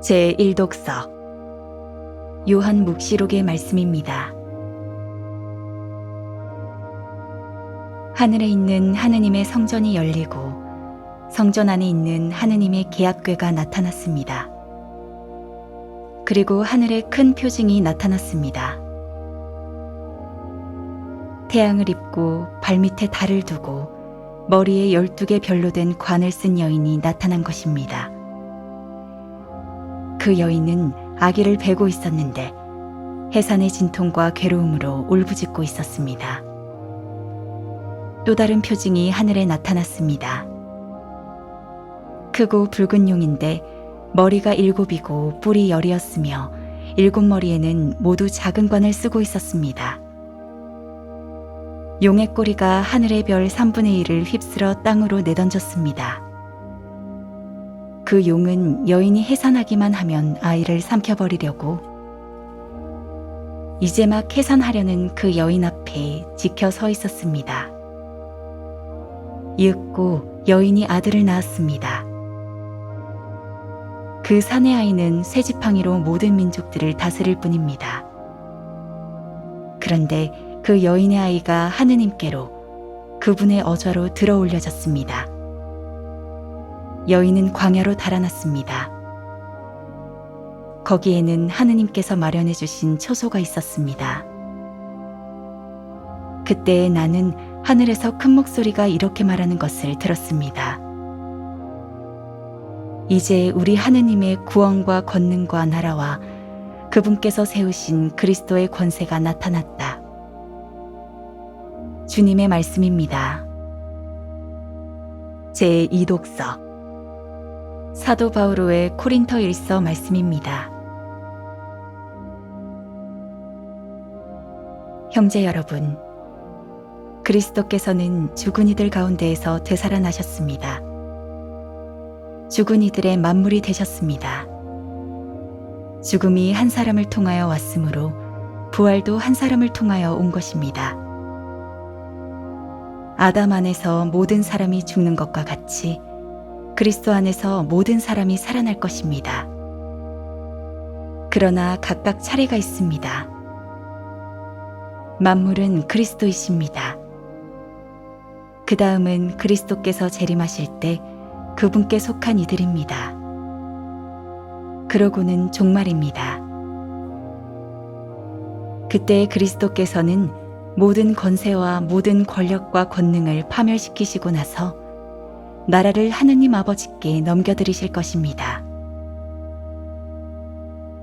제1독서 요한 묵시록의 말씀입니다. 하늘에 있는 하느님의 성전이 열리고 성전 안에 있는 하느님의 계약궤가 나타났습니다. 그리고 하늘에 큰 표징이 나타났습니다. 태양을 입고 발밑에 달을 두고 머리에 열두 개 별로 된 관을 쓴 여인이 나타난 것입니다. 그 여인은 아기를 베고 있었는데 해산의 진통과 괴로움으로 울부짖고 있었습니다. 또 다른 표징이 하늘에 나타났습니다. 크고 붉은 용인데 머리가 일곱이고 뿔이 열이었으며 일곱 머리에는 모두 작은 관을 쓰고 있었습니다. 용의 꼬리가 하늘의 별 3분의 1을 휩쓸어 땅으로 내던졌습니다. 그 용은 여인이 해산하기만 하면 아이를 삼켜버리려고 이제 막 해산하려는 그 여인 앞에 지켜 서 있었습니다. 이윽고 여인이 아들을 낳았습니다. 그 사내 아이는 쇠지팡이로 모든 민족들을 다스릴 뿐입니다. 그런데 그 여인의 아이가 하느님께로 그분의 어좌로 들어 올려졌습니다. 여인은 광야로 달아났습니다. 거기에는 하느님께서 마련해 주신 처소가 있었습니다. 그때 나는 하늘에서 큰 목소리가 이렇게 말하는 것을 들었습니다. 이제 우리 하느님의 구원과 권능과 나라와 그분께서 세우신 그리스도의 권세가 나타났다. 주님의 말씀입니다. 제 2독서 사도 바오로의 코린터 일서 말씀입니다. 형제 여러분, 그리스도께서는 죽은 이들 가운데에서 되살아나셨습니다. 죽은 이들의 만물이 되셨습니다. 죽음이 한 사람을 통하여 왔으므로 부활도 한 사람을 통하여 온 것입니다. 아담 안에서 모든 사람이 죽는 것과 같이 그리스도 안에서 모든 사람이 살아날 것입니다. 그러나 각각 차례가 있습니다. 만물은 그리스도이십니다. 그 다음은 그리스도께서 재림하실 때 그분께 속한 이들입니다. 그러고는 종말입니다. 그때 그리스도께서는 모든 권세와 모든 권력과 권능을 파멸시키시고 나서 나라를 하느님 아버지께 넘겨드리실 것입니다.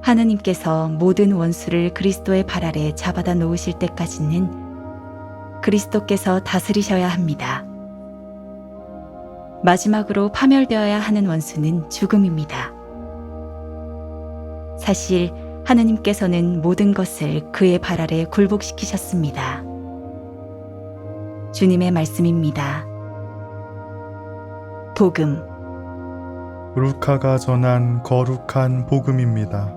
하느님께서 모든 원수를 그리스도의 발 아래 잡아다 놓으실 때까지는 그리스도께서 다스리셔야 합니다. 마지막으로 파멸되어야 하는 원수는 죽음입니다. 사실 하느님께서는 모든 것을 그의 발 아래 굴복시키셨습니다. 주님의 말씀입니다. 복음 루카가 전한 거룩한 복음입니다.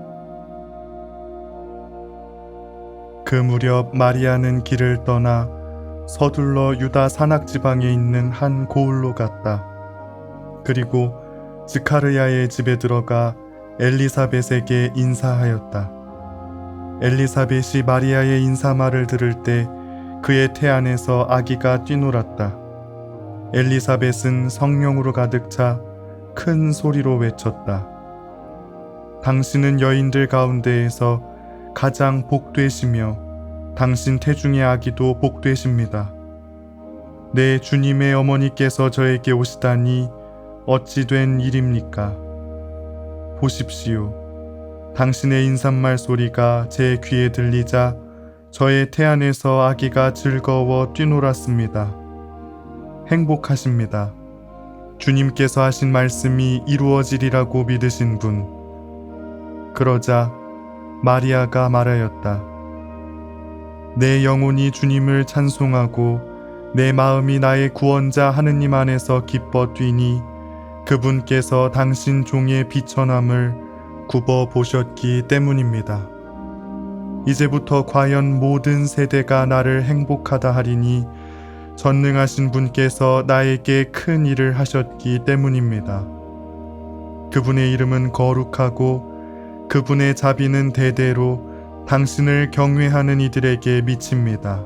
그 무렵 마리아는 길을 떠나 서둘러 유다 산악 지방에 있는 한 고을로 갔다. 그리고 스카르야의 집에 들어가 엘리사벳에게 인사하였다. 엘리사벳이 마리아의 인사말을 들을 때 그의 태 안에서 아기가 뛰놀았다. 엘리사벳은 성령으로 가득 차 큰 소리로 외쳤다. 당신은 여인들 가운데에서 가장 복되시며 당신 태중의 아기도 복되십니다. 내 주님의 어머니께서 저에게 오시다니 어찌 된 일입니까? 보십시오. 당신의 인사말 소리가 제 귀에 들리자 저의 태 안에서 아기가 즐거워 뛰놀았습니다. 행복하십니다. 주님께서 하신 말씀이 이루어지리라고 믿으신 분. 그러자 마리아가 말하였다. 내 영혼이 주님을 찬송하고 내 마음이 나의 구원자 하느님 안에서 기뻐 뛰니 그분께서 당신 종의 비천함을 굽어 보셨기 때문입니다. 이제부터 과연 모든 세대가 나를 행복하다 하리니 전능하신 분께서 나에게 큰 일을 하셨기 때문입니다. 그분의 이름은 거룩하고 그분의 자비는 대대로 당신을 경외하는 이들에게 미칩니다.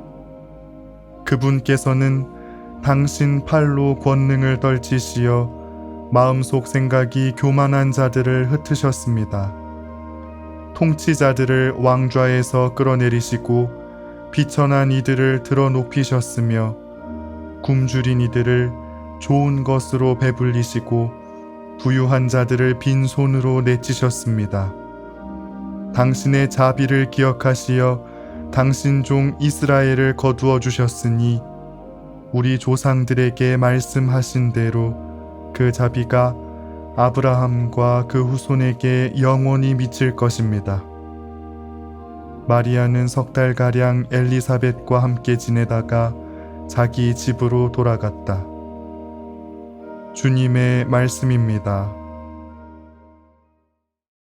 그분께서는 당신 팔로 권능을 떨치시어 마음속 생각이 교만한 자들을 흩으셨습니다. 통치자들을 왕좌에서 끌어내리시고 비천한 이들을 들어 높이셨으며 굶주린 이들을 좋은 것으로 배불리시고 부유한 자들을 빈손으로 내치셨습니다. 당신의 자비를 기억하시어 당신 종 이스라엘을 거두어 주셨으니 우리 조상들에게 말씀하신 대로 그 자비가 아브라함과 그 후손에게 영원히 미칠 것입니다. 마리아는 석 달가량 엘리사벳과 함께 지내다가 자기 집으로 돌아갔다. 주님의 말씀입니다.